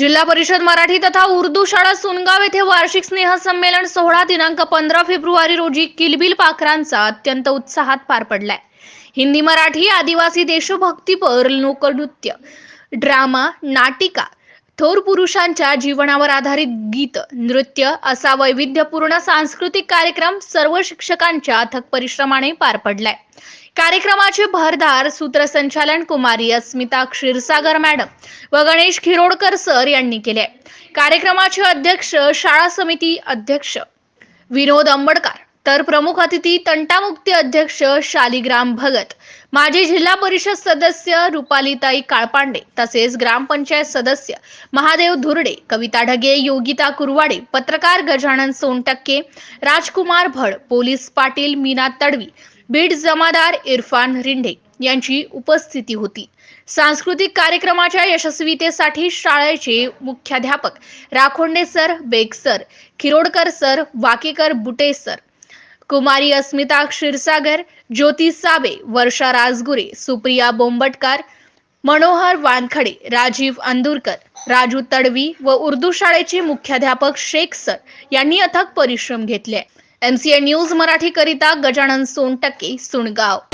जिल्हा परिषद मराठी तथा उर्दू शाळा सुनगाव येथे वार्षिक स्नेह संमेलन सोहळा दिनांक पंधरा फेब्रुवारी रोजी किलबिल पाखरांचा अत्यंत उत्साहात पार पडलाय. हिंदी मराठी आदिवासी देशभक्तीपर लोकनृत्य ड्रामा नाटिका थोर पुरुषांच्या जीवनावर आधारित गीत नृत्य असा वैविध्यपूर्ण सांस्कृतिक कार्यक्रम सर्व शिक्षकांच्या अथक परिश्रमाने पार पडलाय. कार्यक्रमाचे भरदार सूत्रसंचालन कुमारी अस्मिता क्षीरसागर मॅडम व गणेश खिरोडकर सर यांनी केले. कार्यक्रमाचे अध्यक्ष शाळा समिती अध्यक्ष विनोद अंबडकर तर प्रमुख अतिथी तंटामुक्ती अध्यक्ष शालिग्राम भगत माजी जिल्हा परिषद सदस्य रुपालीताई काळपांडे तसेच ग्रामपंचायत सदस्य महादेव धुर्डे कविता ढगे योगिता कुरवाडे पत्रकार गजानन सोनटक्के राजकुमार भड पोलीस पाटील मीना तडवी बीड जमादार इरफान रिंढे यांची उपस्थिती होती. सांस्कृतिक कार्यक्रमाच्या यशस्वीतेसाठी शाळेचे मुख्याध्यापक Rakhonde sir Beg sir Khirodkar sir Wakekar Bute sir कुमारी अस्मिता क्षीरसागर ज्योती साबे वर्षा राजगुरे सुप्रिया बोंबटकर मनोहर वानखडे राजीव अंदुरकर राजू तडवी व उर्दू शाळेचे मुख्याध्यापक शेख सर यांनी अथक परिश्रम घेतले. एमसीए न्यूज मराठी करिता गजानन सोनटक्के सुणगाव